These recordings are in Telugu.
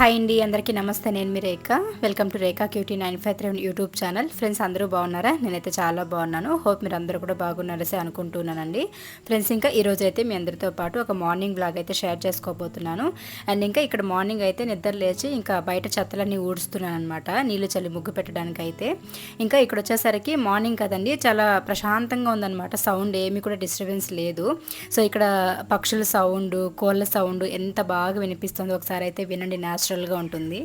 హాయ్ అండి అందరికీ నమస్తే. నేను మీ Rekha. Welcome to Rekha cutie nine five three YouTube channel friends అందరూ బాగున్నారా? నేనైతే చాలా బాగున్నాను. హోప్ మీరు అందరూ కూడా బాగున్నారసే అనుకుంటున్నానండి. ఫ్రెండ్స్ ఇంకా ఈరోజు అయితే మీ అందరితో పాటు ఒక మార్నింగ్ బ్లాగ్ అయితే షేర్ చేసుకోబోతున్నాను. అండ్ ఇంకా ఇక్కడ మార్నింగ్ అయితే నిద్ర లేచి ఇంకా బయట చెత్తలన్నీ ఊడుస్తున్నాను అనమాట నీళ్ళు చల్లి ముగ్గు పెట్టడానికి అయితే ఇంకా ఇక్కడ వచ్చేసరికి మార్నింగ్ కదండి చాలా ప్రశాంతంగా ఉందన్నమాట. సౌండ్ ఏమీ కూడా డిస్టర్బెన్స్ లేదు. సో ఇక్కడ పక్షుల సౌండ్ కోళ్ళ సౌండ్ ఎంత బాగా వినిపిస్తుందో ఒకసారి అయితే వినండి. న్యాచురల్గా ఉంటుంది.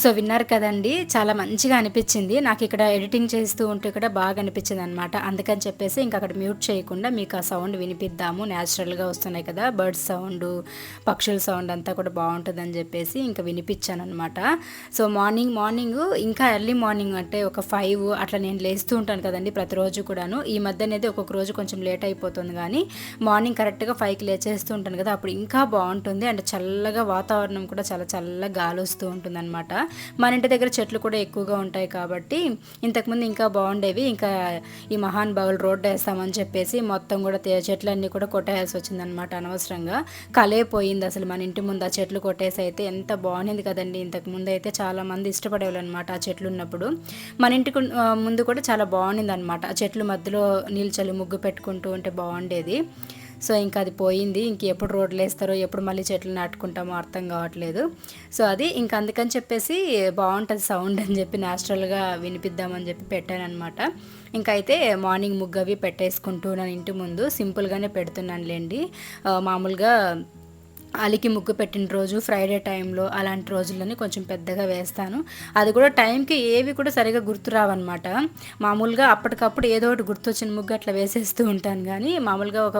సో విన్నారు కదండి చాలా మంచిగా అనిపించింది. నాకు ఇక్కడ ఎడిటింగ్ చేస్తూ ఉంటే కూడా బాగా అనిపించింది అనమాట అందుకని చెప్పేసి ఇంకా అక్కడ మ్యూట్ చేయకుండా మీకు ఆ సౌండ్ వినిపిద్దాము. న్యాచురల్గా వస్తున్నాయి కదా బర్డ్స్ సౌండ్ పక్షుల సౌండ్ అంతా కూడా బాగుంటుందని చెప్పేసి ఇంకా వినిపించాను అనమాట సో మార్నింగ్ మార్నింగ్ ఇంకా ఎర్లీ మార్నింగ్ అంటే ఒక ఫైవ్ అట్లా నేను లేస్తూ ఉంటాను కదండి ప్రతిరోజు కూడాను. ఈ మధ్య అనేది ఒక్కొక్క రోజు కొంచెం లేట్ అయిపోతుంది కానీ మార్నింగ్ కరెక్ట్గా ఫైవ్కి లేచేస్తూ ఉంటాను కదా అప్పుడు ఇంకా బాగుంటుంది. అండ్ చల్లగా వాతావరణం కూడా చాలా చల్లగా గాలి వస్తూ ఉంటుంది అనమాట మన ఇంటి దగ్గర చెట్లు కూడా ఎక్కువగా ఉంటాయి కాబట్టి ఇంతకుముందు ఇంకా బాగుండేవి. ఇంకా ఈ మహాన్ బావులు రోడ్డు వేస్తామని చెప్పేసి మొత్తం కూడా చెట్లన్నీ కూడా కొట్టేయాల్సి వచ్చిందనమాట అనవసరంగా. కలే పోయింది అసలు మన ఇంటి ముందు ఆ చెట్లు కొట్టేసి అయితే ఎంత బాగుంది కదండి. ఇంతకు ముందు అయితే చాలా మంది ఇష్టపడేవాళ్ళు అనమాట ఆ చెట్లు ఉన్నప్పుడు. మన ఇంటి ముందు కూడా చాలా బాగుంది అనమాట ఆ చెట్లు మధ్యలో నీళ్ళు చల్లి ముగ్గు పెట్టుకుంటూ ఉంటే బాగుండేది. సో ఇంకా అది పోయింది. ఇంక ఎప్పుడు రోడ్లు వేస్తారో ఎప్పుడు మళ్ళీ చెట్లు నాటుకుంటామో అర్థం కావట్లేదు. సో అది ఇంకా అందుకని చెప్పేసి బాగుంటుంది సౌండ్ అని చెప్పి న్యాచురల్గా వినిపిద్దామని చెప్పి పెట్టాను అనమాట అయితే మార్నింగ్ ముగ్గు అవి పెట్టేసుకుంటూ నా ఇంటి ముందు సింపుల్గానే పెడుతున్నానులేండి. లేండి మామూలుగా అలికి ముగ్గు పెట్టిన రోజు ఫ్రైడే టైంలో అలాంటి రోజుల్లోనే కొంచెం పెద్దగా వేస్తాను. అది కూడా టైంకి ఏవి కూడా సరిగా గుర్తు రావన్నమాట. మామూలుగా అప్పటికప్పుడు ఏదో ఒకటి గుర్తొచ్చిన ముగ్గు అట్లా వేసేస్తూ ఉంటాను కానీ మామూలుగా ఒక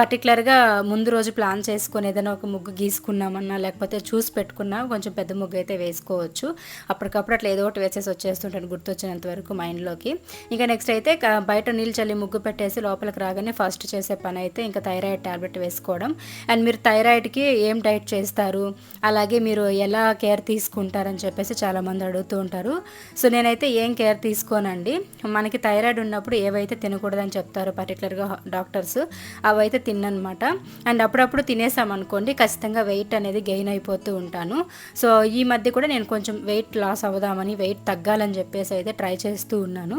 పర్టికులర్గా ముందు రోజు ప్లాన్ చేసుకొని ఏదైనా ఒక ముగ్గు గీసుకున్నామన్నా లేకపోతే చూసి పెట్టుకున్నా కొంచెం పెద్ద ముగ్గు అయితే వేసుకోవచ్చు. అప్పటికప్పుడు అట్లా ఏదో ఒకటి వేసేసి వచ్చేస్తుంటాను గుర్తొచ్చినంత వరకు మైండ్లోకి ఇంకా నెక్స్ట్ అయితే బయట నీళ్ళు చల్లి ముగ్గు పెట్టేసి లోపలికి రాగానే ఫస్ట్ చేసే పని అయితే ఇంకా థైరాయిడ్ టాబ్లెట్ వేసుకోవడం. అండ్ మీరు థైరాయిడ్కి ఏం డైట్ చేస్తారు? అలాగే మీరు ఎలా కేర్ తీసుకుంటారని చెప్పేసి చాలామంది అడుగుతూ ఉంటారు. సో నేనైతే ఏం కేర్ తీసుకోనండి. మనకి థైరాయిడ్ ఉన్నప్పుడు ఏవైతే తినకూడదని చెప్తారో పర్టికులర్గా డాక్టర్స్ అవైతే తిన్ననమాట. అండ్ అప్పుడప్పుడు తినేసామనుకోండి ఖచ్చితంగా వెయిట్ అనేది గెయిన్ అయిపోతూ ఉంటాను. సో ఈ మధ్య కూడా నేను కొంచెం వెయిట్ లాస్ అవుదామని వెయిట్ తగ్గాలని చెప్పేసి అయితే ట్రై చేస్తూ ఉన్నాను.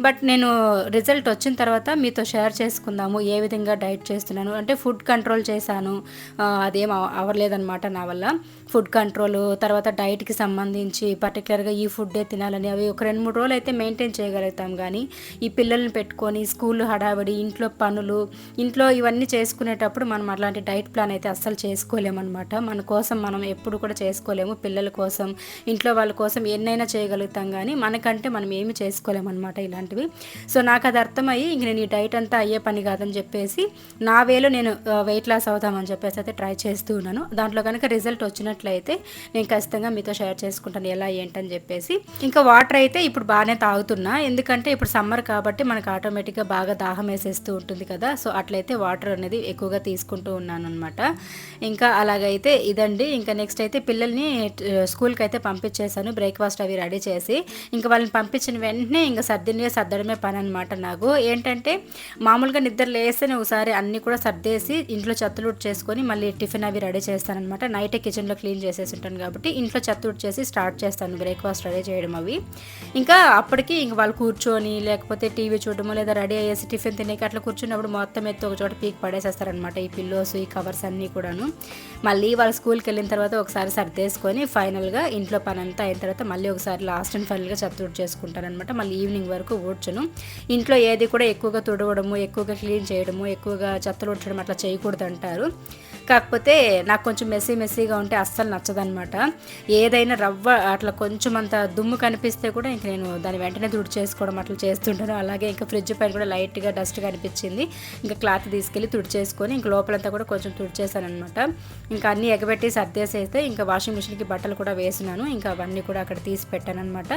బట్ నేను రిజల్ట్ వచ్చిన తర్వాత మీతో షేర్ చేసుకుందాము ఏ విధంగా డైట్ చేస్తున్నాను అంటే ఫుడ్ కంట్రోల్ చేశాను ఆ, అదేం ఏం అవ్వలేదన్నమాట నా వల్ల. ఫుడ్ కంట్రోల్ తర్వాత డైట్కి సంబంధించి పర్టికులర్గా ఈ ఫుడ్డే తినాలని అవి ఒక రెండు మూడు రోజులు అయితే మెయింటైన్ చేయగలుగుతాం కానీ ఈ పిల్లల్ని పెట్టుకొని స్కూల్ హడావిడి ఇంట్లో పనులు ఇంట్లో ఇవన్నీ చేసుకునేటప్పుడు మనం అలాంటి డైట్ ప్లాన్ అయితే అస్సలు చేసుకోలేమన్నమాట. మన కోసం మనం ఎప్పుడు కూడా చేసుకోలేము. పిల్లల కోసం ఇంట్లో వాళ్ళ కోసం ఎన్నైనా చేయగలుగుతాం కానీ మనకంటే మనం ఏమి చేసుకోలేమన్నమాట ఇలాంటివి. సో నాకు అది అర్థమయ్యి ఇంక నేను ఈ డైట్ అంతా అయ్యే పని కాదని చెప్పేసి నా వేలో నేను వెయిట్ లాస్ అవుతామని చెప్పేసి అయితే ట్రై చేస్తూ ఉన్నాను. దాంట్లో కనుక రిజల్ట్ వచ్చినట్లయితే నేను ఖచ్చితంగా మీతో షేర్ చేసుకుంటాను ఎలా ఏంటని చెప్పేసి. ఇంకా వాటర్ అయితే ఇప్పుడు బాగానే తాగుతున్నా. ఎందుకంటే ఇప్పుడు సమ్మర్ కాబట్టి మనకు ఆటోమేటిక్గా బాగా దాహం వేసేస్తూ ఉంటుంది కదా. సో అట్లయితే వాటర్ అనేది ఎక్కువగా తీసుకుంటూ ఉన్నాను అనమాట ఇంకా అలాగైతే ఇదండి. ఇంకా నెక్స్ట్ అయితే పిల్లల్ని స్కూల్కి అయితే పంపించేశాను. బ్రేక్ఫాస్ట్ అవి రెడీ చేసి. ఇంకా వాళ్ళని పంపించిన వెంటనే ఇంకా సర్దినివే సర్దడమే పని అనమాట నాకు. ఏంటంటే మామూలుగా నిద్ర లేస్తేనే ఒకసారి అన్నీ కూడా సర్దేసి ఇంట్లో చెత్తలుట్ చేసుకొని మళ్ళీ టిఫిన్ అవి రెడీ చేస్తాను అనమాట నైట్ కిచెన్లో క్లీన్ చేసేసి ఉంటాను కాబట్టి ఇంట్లో చెత్తలుట్ చేసి స్టార్ట్ చేస్తాను. బ్రేక్ఫాస్ట్ రెడీ చేయడం అవి. ఇంకా అప్పటికి ఇంక వాళ్ళు కూర్చొని లేకపోతే టీవీ చూడడము లేదా రెడీ అయ్యేసి టిఫిన్ తినేకి అట్లా కూర్చున్నప్పుడు మొత్తం ఎత్తు ఒక చోట పీక్ పడేసేస్తారనమాట ఈ పిల్లోస్ ఈ కవర్స్ అన్నీ కూడాను. మళ్ళీ వాళ్ళ స్కూల్కి వెళ్ళిన తర్వాత ఒకసారి సర్దేసుకొని ఫైనల్గా ఇంట్లో పని అంతా అయిన తర్వాత మళ్ళీ ఒకసారి లాస్ట్ అండ్ ఫైనల్గా చెత్త చేసుకుంటారనమాట మళ్ళీ ఈవినింగ్ వరకు ఊడ్చను ఇంట్లో ఏది కూడా ఎక్కువగా తుడవడము ఎక్కువగా క్లీన్ చేయడము ఎక్కువగా చెత్తలు ఉడ్చడం అట్లా చేయకూడదు అంటారు కాకపోతే నాకు కొంచెం మెస్సీ మెస్సీగా ఉంటే అస్సలు నచ్చదనమాట ఏదైనా రవ్వ అట్లా కొంచెం అంత దుమ్ము కనిపిస్తే కూడా ఇంక నేను దాన్ని వెంటనే తుడి చేసుకోవడం అట్లా చేస్తుంటాను. అలాగే ఇంకా ఫ్రిడ్జ్ పైన కూడా లైట్గా డస్ట్ కనిపించింది. ఇంకా క్లాత్ తీసుకెళ్ళి తుడి చేసుకొని ఇంక లోపలంతా కూడా కొంచెం తుడి చేశానమాట ఇంకా అన్నీ ఎగబెట్టి సర్దేసేస్తే ఇంకా వాషింగ్ మిషన్కి బట్టలు కూడా వేసినాను. ఇంకా అవన్నీ కూడా అక్కడ తీసి పెట్టాను అనమాట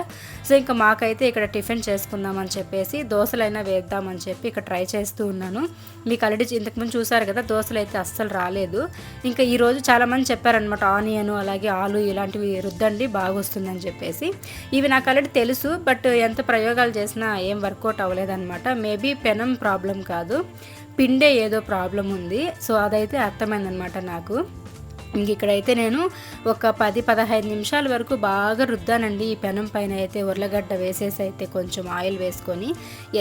సో ఇంకా మాకైతే ఇక్కడ టిఫిన్ చేసుకుందామని చెప్పేసి దోశలైనా వేద్దామని చెప్పి ఇక్కడ ట్రై చేస్తూ ఉన్నాను. మీకు ఆల్రెడీ ఇంతకుముందు చూసారు కదా దోశలు అయితే అస్సలు రాలేదు. ఇంకా ఈరోజు చాలామంది చెప్పారనమాట ఆనియన్ అలాగే ఆలు ఇలాంటివి రుద్దండి బాగా వస్తుందని చెప్పేసి. ఇవి నాకు ఆల్రెడీ తెలుసు బట్ ఎంత ప్రయోగాలు చేసినా ఏం వర్కౌట్ అవ్వలేదన్నమాట. మేబీ పెనం ప్రాబ్లం కాదు పిండే ఏదో ప్రాబ్లం ఉంది. సో అదైతే అర్థమైందనమాట నాకు. ఇంక ఇక్కడైతే నేను ఒక పది పదహైదు నిమిషాల వరకు బాగా రుద్దానండి. ఈ పెనం పైన అయితే ఉర్లగడ్డ వేసేసి అయితే కొంచెం ఆయిల్ వేసుకొని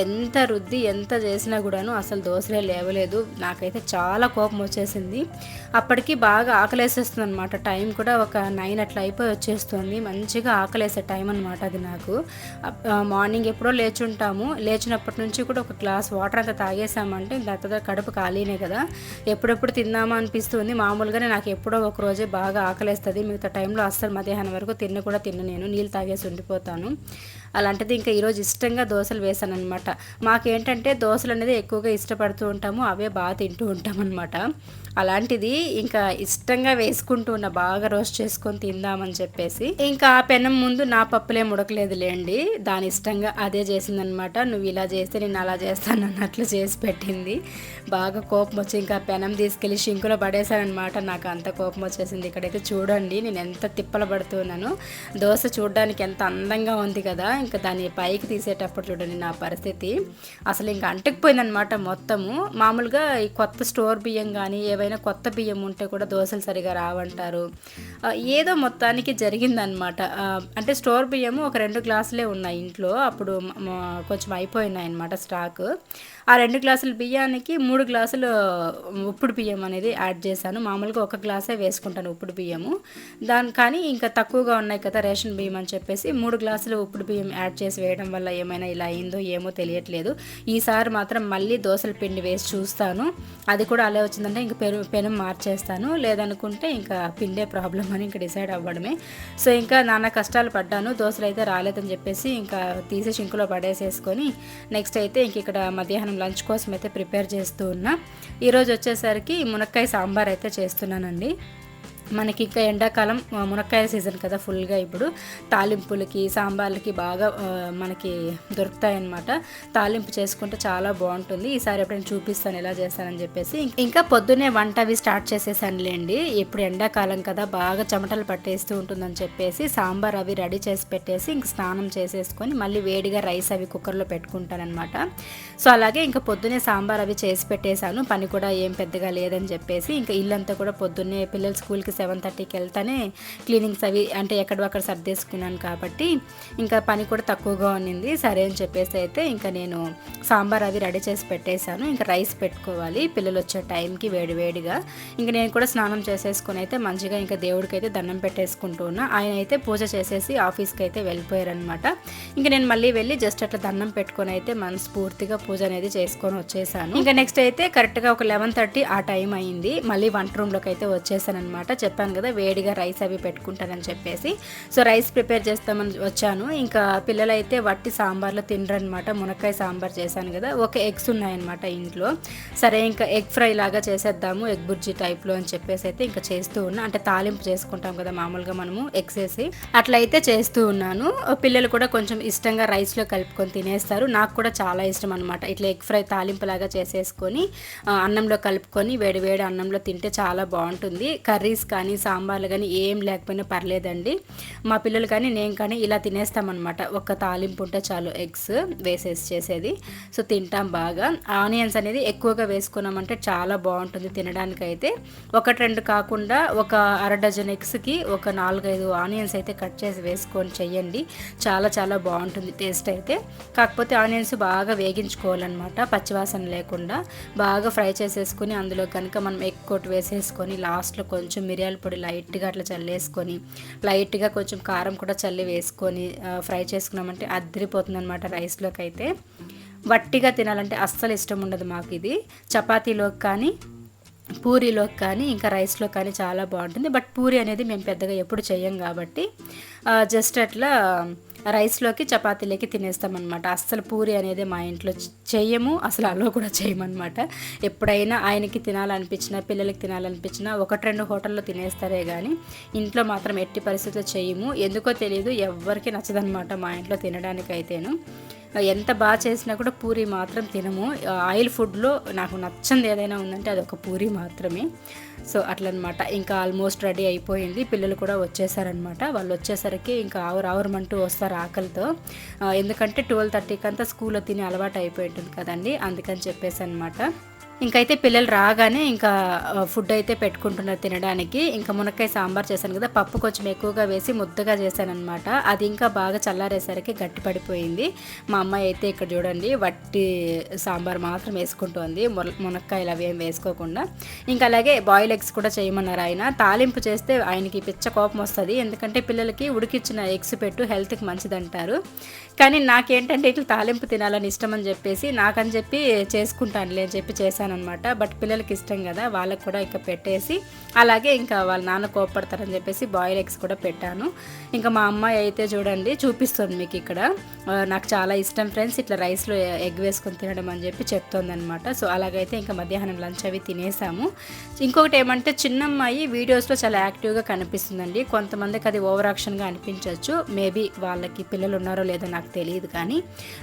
ఎంత రుద్ది ఎంత చేసినా కూడాను అసలు దోశలే లేవలేదు. నాకైతే చాలా కోపం వచ్చేసింది. అప్పటికి బాగా ఆకలేసేస్తుంది అనమాట టైం కూడా ఒక నైన్ అట్లా అయిపోయి వచ్చేస్తుంది. మంచిగా ఆకలేసే టైం అనమాట అది నాకు. మార్నింగ్ ఎప్పుడో లేచుంటాము. లేచినప్పటి నుంచి కూడా ఒక గ్లాస్ వాటర్ అంతా తాగేసామంటే దాని కడుపు ఖాళీనే కదా. ఎప్పుడెప్పుడు తిందామా అనిపిస్తుంది. మామూలుగానే నాకు ఎప్పుడో ఒక రోజే బాగా ఆకలేస్తుంది. మిగతా టైంలో అస్సలు మధ్యాహ్నం వరకు తిన్న కూడా తిన్న నేను. నీళ్ళు తాగేసి ఉండిపోతాను. అలాంటిది ఇంకా ఈరోజు ఇష్టంగా దోశలు వేసాను అనమాట మాకేంటంటే దోశలు అనేది ఎక్కువగా ఇష్టపడుతూ ఉంటాము అవే బాగా తింటూ ఉంటాం అనమాట అలాంటిది ఇంకా ఇష్టంగా వేసుకుంటూ ఉన్న బాగా రోస్ట్ చేసుకొని తిందామని చెప్పేసి ఇంకా ఆ పెనం ముందు నా పప్పులే ముడకలేదులేండి. దాని ఇష్టంగా అదే చేసిందనమాట నువ్వు ఇలా చేస్తే నేను అలా చేస్తాను అన్నట్లు చేసి పెట్టింది. బాగా కోపం వచ్చి ఇంకా పెనం తీసుకెళ్ళి షింకులో పడేశానమాట నాకు అంత కోపం వచ్చేసింది. ఇక్కడైతే చూడండి నేను ఎంత తిప్పలు పడుతున్నాను దోశ చూడడానికి ఎంత అందంగా ఉంది కదా. ఇంకా దాన్ని పైకి తీసేటప్పుడు చూడండి నా పరిస్థితి. అసలు ఇంకా అంటుకుపోయిందనమాట మొత్తము. మామూలుగా ఈ కొత్త స్టోర్ బియ్యం కానీ ఏవైనా కొత్త బియ్యం ఉంటే కూడా దోశలు సరిగా రావంటారు. ఏదో మొత్తానికి జరిగిందనమాట అంటే స్టోర్ బియ్యము ఒక రెండు గ్లాసులే ఉన్నాయి ఇంట్లో. అప్పుడు కొంచెం అయిపోయినాయి అనమాట స్టాక్. ఆ రెండు గ్లాసుల బియ్యానికి మూడు గ్లాసులు ఉప్పుడు బియ్యం అనేది యాడ్ చేశాను. మామూలుగా ఒక గ్లాసే వేసుకుంటాను ఉప్పుడు బియ్యము. దాని కానీ ఇంకా తక్కువగా ఉన్నాయి కదా రేషన్ బియ్యం అని చెప్పేసి మూడు గ్లాసులు ఉప్పుడు బియ్యం యాడ్ చేసి వేయడం వల్ల ఏమైనా ఇలా అయిందో ఏమో తెలియట్లేదు. ఈసారి మాత్రం మళ్ళీ దోశల పిండి వేసి చూస్తాను. అది కూడా అలా వచ్చిందంటే ఇంక పెను పెను మార్చేస్తాను. లేదనుకుంటే ఇంకా పిండే ప్రాబ్లం అని ఇంకా డిసైడ్ అవ్వడమే. సో ఇంకా నాన్న కష్టాలు పడ్డాను. దోశలు అయితే రాలేదని చెప్పేసి ఇంకా తీసి షింకులో పడేసేసుకొని నెక్స్ట్ అయితే ఇంక ఇక్కడ మధ్యాహ్నం లంచ్ కోసం అయితే ప్రిపేర్ చేస్తూ ఉన్నా. ఈరోజు వచ్చేసరికి మునక్కాయ సాంబార్ అయితే చేస్తున్నానండి. మనకి ఇంకా ఎండాకాలం మునక్కాయ సీజన్ కదా ఫుల్గా ఇప్పుడు. తాలింపులకి సాంబార్లకి బాగా మనకి దొరుకుతాయి అన్నమాట తాలింపు చేసుకుంటే చాలా బాగుంటుంది. ఈసారి ఎప్పుడైనా చూపిస్తాను ఎలా చేస్తానని చెప్పేసి. ఇంకా పొద్దున్నే వంట అవి స్టార్ట్ చేసేసానులేండి. ఇప్పుడు ఎండాకాలం కదా బాగా చెమటలు పట్టేస్తూ ఉంటుందని చెప్పేసి సాంబార్ అవి రెడీ చేసి పెట్టేసి ఇంక స్నానం చేసేసుకొని మళ్ళీ వేడిగా రైస్ అవి కుక్కర్లో పెట్టుకుంటానమాట సో అలాగే ఇంకా పొద్దున్నే సాంబార్ అవి చేసి పెట్టేశాను. పని కూడా ఏం పెద్దగా లేదని చెప్పేసి ఇంకా ఇల్లంతా కూడా పొద్దున్నే పిల్లలు స్కూల్కి సెవెన్ థర్టీకి వెళ్తానే క్లీనింగ్స్ అవి అంటే ఎక్కడక్కడ సర్దేసుకున్నాను కాబట్టి ఇంకా పని కూడా తక్కువగా ఉన్నింది. సరే అని చెప్పేసి అయితే ఇంకా నేను సాంబార్ అది రెడీ చేసి పెట్టేశాను. ఇంకా రైస్ పెట్టుకోవాలి. పిల్లలు వచ్చే టైంకి వేడి వేడిగా. ఇంకా నేను కూడా స్నానం చేసేసుకుని అయితే మంచిగా ఇంకా దేవుడికి అయితే దండం పెట్టేసుకుంటున్నా ఆయన అయితే పూజ చేసేసి ఆఫీస్కి అయితే వెళ్ళిపోయారనమాట ఇంకా నేను మళ్ళీ వెళ్ళి జస్ట్ అట్లా దండం పెట్టుకొని అయితే మనస్ఫూర్తిగా పూజ అనేది చేసుకొని వచ్చేసాను. ఇంకా నెక్స్ట్ అయితే కరెక్ట్గా ఒక లెవెన్ థర్టీ ఆ టైం అయింది. మళ్ళీ వంట రూమ్లోకి అయితే వచ్చేసాను అనమాట చెప్పాను కదా వేడిగా రైస్ అవి పెట్టుకుంటానని చెప్పేసి. సో రైస్ ప్రిపేర్ చేస్తామని వచ్చాను. ఇంకా పిల్లలైతే వట్టి సాంబార్లో తినరనమాట మునక్కాయ సాంబార్ చేశాను కదా ఒక ఎగ్స్ ఉన్నాయన్నమాట ఇంట్లో. సరే ఇంకా ఎగ్ ఫ్రై లాగా చేసేద్దాము ఎగ్ బుర్జీ టైప్లో అని చెప్పేసి అయితే ఇంకా చేస్తూ ఉన్నా. అంటే తాలింపు చేసుకుంటాం కదా మామూలుగా మనము ఎగ్స్ వేసి. అట్లయితే చేస్తూ ఉన్నాను. పిల్లలు కూడా కొంచెం ఇష్టంగా రైస్లో కలుపుకొని తినేస్తారు. నాకు కూడా చాలా ఇష్టం అనమాట ఇట్లా ఎగ్ ఫ్రై తాలింపు లాగా చేసేసుకొని అన్నంలో కలుపుకొని వేడి వేడి అన్నంలో తింటే చాలా బాగుంటుంది. కర్రీస్ కానీ కానీ సాంబార్లు కానీ ఏం లేకపోయినా పర్లేదండి. మా పిల్లలు కానీ నేను కానీ ఇలా తినేస్తామన్నమాట. ఒక తాలింపు ఉంటే చాలు ఎగ్స్ వేసేసి చేసేది. సో తింటాం బాగా. ఆనియన్స్ అనేది ఎక్కువగా వేసుకున్నామంటే చాలా బాగుంటుంది తినడానికి అయితే ఒకటి రెండు కాకుండా ఒక అర డజన్ ఎగ్స్కి ఒక నాలుగైదు ఆనియన్స్ అయితే కట్ చేసి వేసుకొని చెయ్యండి చాలా చాలా బాగుంటుంది టేస్ట్ అయితే. కాకపోతే ఆనియన్స్ బాగా వేగించుకోవాలన్నమాట. పచ్చివాసన లేకుండా బాగా ఫ్రై చేసేసుకుని అందులో కనుక మనం ఎగ్ కొట్టు వేసేసుకొని లాస్ట్లో కొంచెం మిరియాల పొడి లైట్గా అట్లా చల్లేసుకొని లైట్గా కొంచెం కారం కూడా చల్లి వేసుకొని ఫ్రై చేసుకున్నామంటే అద్దరిపోతుంది అనమాట రైస్లోకి అయితే వట్టిగా తినాలంటే అస్సలు ఇష్టం ఉండదు మాకు ఇది చపాతీలోకి కానీ పూరీలోకి కానీ ఇంకా రైస్లో కానీ చాలా బాగుంటుంది. బట్ పూరి అనేది మేము పెద్దగా ఎప్పుడు చేయం కాబట్టి జస్ట్ అట్లా రైస్లోకి చపాతీలోకి తినేస్తామన్నమాట. అస్సలు పూరి అనేది మా ఇంట్లో చెయ్యము అసలు అలో కూడా చేయమన్నమాట. ఎప్పుడైనా ఆయనకి తినాలనిపించినా పిల్లలకి తినాలనిపించినా ఒకటి రెండు హోటల్లో తినేస్తారే కానీ ఇంట్లో మాత్రం ఎట్టి పరిస్థితుల్లో చేయము ఎందుకో తెలియదు ఎవరికి నచ్చదనమాట మా ఇంట్లో తినడానికి ఎంత బాగా చేసినా కూడా పూరి మాత్రం తినము. ఆయిల్ ఫుడ్లో నాకు నచ్చంది ఏదైనా ఉందంటే అది ఒక పూరి మాత్రమే. సో అట్లనమాట. ఇంకా ఆల్మోస్ట్ రెడీ అయిపోయింది. పిల్లలు కూడా వచ్చేసారనమాట. వాళ్ళు వచ్చేసరికి ఇంకా ఆవురు ఆవురమంటూ వస్తారు ఆకలితో. ఎందుకంటే ట్వెల్వ్ థర్టీకి అంతా స్కూల్లో తిని అలవాటు అయిపోయి ఉంటుంది కదండి. అందుకని చెప్పేసి అనమాట ఇంకైతే పిల్లలు రాగానే ఇంకా ఫుడ్ అయితే పెట్టుకుంటున్నారు తినడానికి. ఇంకా మునక్కాయ సాంబార్ చేశాను కదా పప్పు కొంచెం ఎక్కువగా వేసి ముద్దగా చేశానమాట అది ఇంకా బాగా చల్లారేసరికి గట్టి పడిపోయింది. మా అమ్మాయి అయితే ఇక్కడ చూడండి వట్టి సాంబార్ మాత్రం వేసుకుంటోంది. మునక్కాయలు అవి ఏం వేసుకోకుండా. ఇంకా అలాగే బాయిల్ ఎగ్స్ కూడా చేయమన్నారు ఆయన. తాలింపు చేస్తే ఆయనకి పిచ్చ కోపం వస్తుంది. ఎందుకంటే పిల్లలకి ఉడికిచ్చిన ఎగ్స్ పెట్టు హెల్త్కి మంచిదంటారు. కానీ నాకేంటంటే ఇట్లా తాలింపు తినాలని ఇష్టం అని చెప్పేసి నాకని చెప్పి చేసుకుంటానులే అని చెప్పి చేశాను అనమాట బట్ పిల్లలకి ఇష్టం కదా వాళ్ళకి కూడా ఇంకా పెట్టేసి అలాగే ఇంకా వాళ్ళ నాన్న కోపడతారని చెప్పేసి బాయిల్ ఎగ్స్ కూడా పెట్టాను. ఇంకా మా అమ్మాయి అయితే చూడండి చూపిస్తుంది మీకు ఇక్కడ. నాకు చాలా ఇష్టం ఫ్రెండ్స్ ఇట్లా రైస్లో ఎగ్ వేసుకొని తినడం అని చెప్పి చెప్తుంది అనమాట సో అలాగైతే ఇంకా మధ్యాహ్నం లంచ్ అవి తినేసాము. ఇంకొకటి ఏమంటే చిన్నమ్మాయి వీడియోస్లో చాలా యాక్టివ్గా కనిపిస్తుందండి. కొంతమందికి అది ఓవర్ యాక్షన్గా అనిపించవచ్చు మేబీ వాళ్ళకి పిల్లలు ఉన్నారో లేదో నాకు నాకు తెలియదు కానీ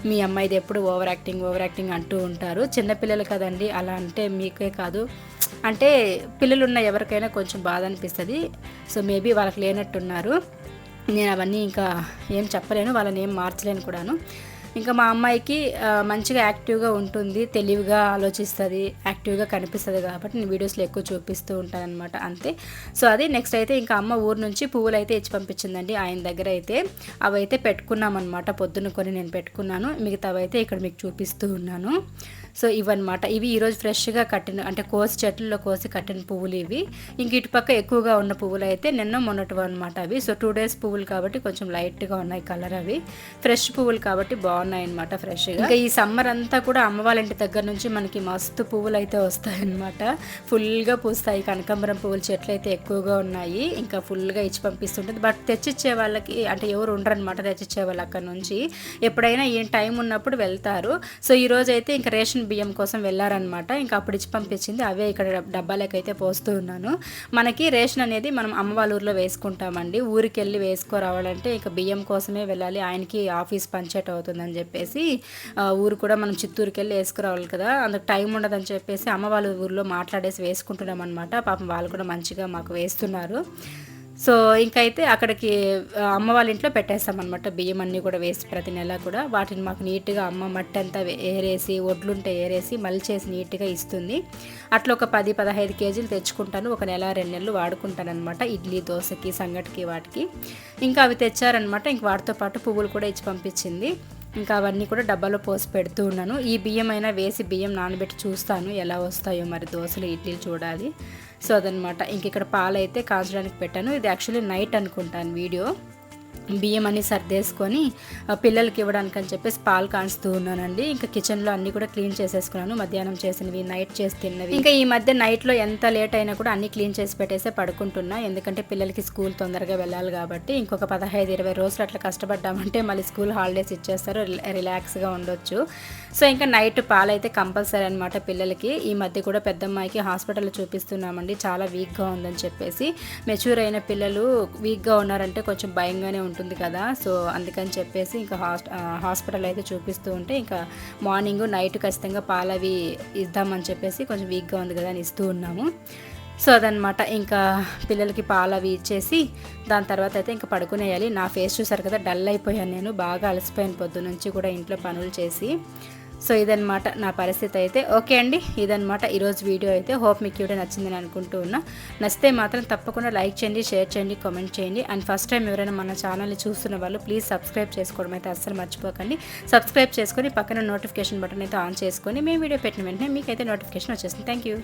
మీ అమ్మాయిది ఎప్పుడు ఓవర్ యాక్టింగ్ ఓవర్ యాక్టింగ్ అంటూ ఉంటారు. చిన్నపిల్లలు కదండి అలా అంటే మీకే కాదు. అంటే పిల్లలున్న ఎవరికైనా కొంచెం బాధ అనిపిస్తుంది. సో మేబీ వాళ్ళకి లేనట్టున్నారు. నేను అవన్నీ ఇంకా ఏం చెప్పలేను వాళ్ళని ఏం మార్చలేను కూడాను. ఇంకా మా అమ్మాయికి మంచిగా యాక్టివ్గా ఉంటుంది తెలివిగా ఆలోచిస్తుంది యాక్టివ్గా కనిపిస్తుంది కాబట్టి నేను వీడియోస్లో ఎక్కువ చూపిస్తూ ఉంటాను అనమాట అంతే. సో అది నెక్స్ట్ అయితే ఇంకా అమ్మ ఊరు నుంచి పువ్వులు అయితే ఇచ్చి పంపించిందండి ఆయన దగ్గర అయితే. అవి అయితే పెట్టుకున్నామన్నమాట పొద్దున్న కొని నేను పెట్టుకున్నాను మిగతావి అయితే ఇక్కడ మీకు చూపిస్తూ ఉన్నాను. సో ఇవన్నమాట. ఇవి ఈరోజు ఫ్రెష్గా కట్టిన అంటే కోసి చెట్లలో కోసి కట్టిన పువ్వులు ఇవి. ఇంక ఇటుపక్క ఎక్కువగా ఉన్న పువ్వులు అయితే నిన్న మొన్నటివి అనమాట అవి. సో టూ డేస్ పువ్వులు కాబట్టి కొంచెం లైట్గా ఉన్నాయి కలర్ అవి. ఫ్రెష్ పువ్వులు కాబట్టి బాగున్నాయి. బాగున్నాయన్నమాట ఫ్రెష్గా. ఇంకా ఈ సమ్మర్ అంతా కూడా అమ్మ వాళ్ళ ఇంటి దగ్గర నుంచి మనకి మస్తు పువ్వులు అయితే వస్తాయన్నమాట. ఫుల్గా పూస్తాయి. కనకాంబరం పువ్వుల చెట్లు అయితే ఎక్కువగా ఉన్నాయి. ఇంకా ఫుల్గా ఇచ్చి పంపిస్తుంటుంది. బట్ తెచ్చిచ్చే వాళ్ళకి అంటే ఎవరు ఉండరనమాట తెచ్చిచ్చే వాళ్ళు అక్కడ నుంచి. ఎప్పుడైనా ఏం టైం ఉన్నప్పుడు వెళ్తారు. సో ఈ రోజు అయితే ఇంకా రేషన్ బియ్యం కోసం వెళ్ళారనమాట ఇంకా అప్పుడు ఇచ్చి పంపించింది. అవే ఇక్కడ డబ్బాలకైతే పోస్తూ ఉన్నాను. మనకి రేషన్ అనేది మనం అమ్మ వాళ్ళ ఊర్లో వేసుకుంటామండి. ఊరికి వెళ్ళి వేసుకోరావాలంటే ఇక బియ్యం కోసమే వెళ్ళాలి. ఆయనకి ఆఫీస్ పంచాయత్ అవుతుందని చెప్పేసి ఊరు కూడా మనం చిత్తూరుకి వెళ్ళి వేసుకురావాలి కదా. అందుకు టైం ఉండదని చెప్పేసి అమ్మ వాళ్ళ ఊర్లో మాట్లాడేసి వేసుకుంటున్నాం అనమాట పాపం వాళ్ళు కూడా మంచిగా మాకు వేస్తున్నారు. సో ఇంకైతే అక్కడికి అమ్మ వాళ్ళ ఇంట్లో పెట్టేస్తామన్నమాట బియ్యం అన్నీ కూడా వేసి ప్రతి నెల కూడా. వాటిని మాకు నీట్గా అమ్మ మట్టి అంతా ఏరేసి ఒడ్లుంటే ఏరేసి మలిచేసి నీట్గా ఇస్తుంది. అట్లా ఒక పది పదహైదు కేజీలు తెచ్చుకుంటాను. ఒక నెల రెండు నెలలు వాడుకుంటాను అనమాట ఇడ్లీ దోశకి సంగటికి వాటికి. ఇంకా అవి తెచ్చారనమాట ఇంక వాటితో పాటు పువ్వులు కూడా ఇచ్చి పంపించింది. ఇంకా అవన్నీ కూడా డబ్బాలో పోసి పెడుతూ ఉన్నాను. ఈ బియ్యం అయినా వేసి బియ్యం నానబెట్టి చూస్తాను ఎలా వస్తాయో మరి దోశలు ఇడ్లీలు చూడాలి. సో అదనమాట ఇంక ఇక్కడ పాలు అయితే కాల్చడానికి పెట్టాను. ఇది యాక్చువల్లీ నైట్ అనుకుంటాను వీడియో. బియ్యం అన్ని సర్దేసుకొని పిల్లలకి ఇవ్వడానికి అని చెప్పేసి పాలు కాంచుతూ ఉన్నానండి. ఇంకా కిచెన్లో అన్నీ కూడా క్లీన్ చేసేసుకున్నాను. మధ్యాహ్నం చేసినవి నైట్ చేసి తిన్నవి. ఇంకా ఈ మధ్య నైట్లో ఎంత లేట్ అయినా కూడా అన్ని క్లీన్ చేసి పెట్టేసే పడుకుంటున్నా. ఎందుకంటే పిల్లలకి స్కూల్ తొందరగా వెళ్ళాలి కాబట్టి ఇంకొక పదహైదు ఇరవై రోజులు అట్లా కష్టపడ్డామంటే మళ్ళీ స్కూల్ హాలిడేస్ ఇచ్చేస్తారు. రిలాక్స్గా ఉండొచ్చు. సో ఇంకా నైట్ పాలు అయితే కంపల్సరీ అనమాట పిల్లలకి. ఈ మధ్య కూడా పెద్దమ్మాయికి హాస్పిటల్లో చూపిస్తున్నామండి. చాలా వీక్గా ఉందని చెప్పేసి. మెచ్యూర్ అయిన పిల్లలు వీక్గా ఉన్నారంటే కొంచెం భయంగానే ఉంటుంది ఉంటుంది కదా. సో అందుకని చెప్పేసి ఇంకా హాస్పిటల్ అయితే చూపిస్తూ ఉంటే ఇంకా మార్నింగ్ నైట్ ఖచ్చితంగా పాలవి ఇద్దామని చెప్పేసి కొంచెం వీక్గా ఉంది కదా అని ఇస్తూ ఉన్నాము. సో అదనమాట ఇంకా పిల్లలకి పాలు అవి ఇచ్చేసి దాని తర్వాత అయితే ఇంకా పడుకునేయాలి. నా ఫేస్ చూసారు కదా డల్ అయిపోయాను నేను. బాగా అలసిపోయాను పొద్దు నుంచి కూడా ఇంట్లో పనులు చేసి. సో ఇదనమాట నా పరిస్థితి అయితే. ఓకే అండి ఇదనమాట ఈరోజు వీడియో అయితే. హోప్ మీకు వీడియో నచ్చిందని అనుకుంటూ ఉన్నా. నచ్చితే మాత్రం తప్పకుండా లైక్ చేయండి షేర్ చేయండి కామెంట్ చేయండి. అండ్ ఫస్ట్ టైం ఎవరైనా మన ఛానల్ని చూస్తున్న వాళ్ళు ప్లీజ్ సబ్స్క్రైబ్ చేసుకోవడం అయితే అస్సలు మర్చిపోకండి. సబ్స్క్రైబ్ చేసుకొని పక్కన నోటిఫికేషన్ బటన్ అయితే ఆన్ చేసుకొని మేము వీడియో పెట్టిన వెంటనే మీకైతే నోటిఫికేషన్ వచ్చేసింది థ్యాంక్ యూ.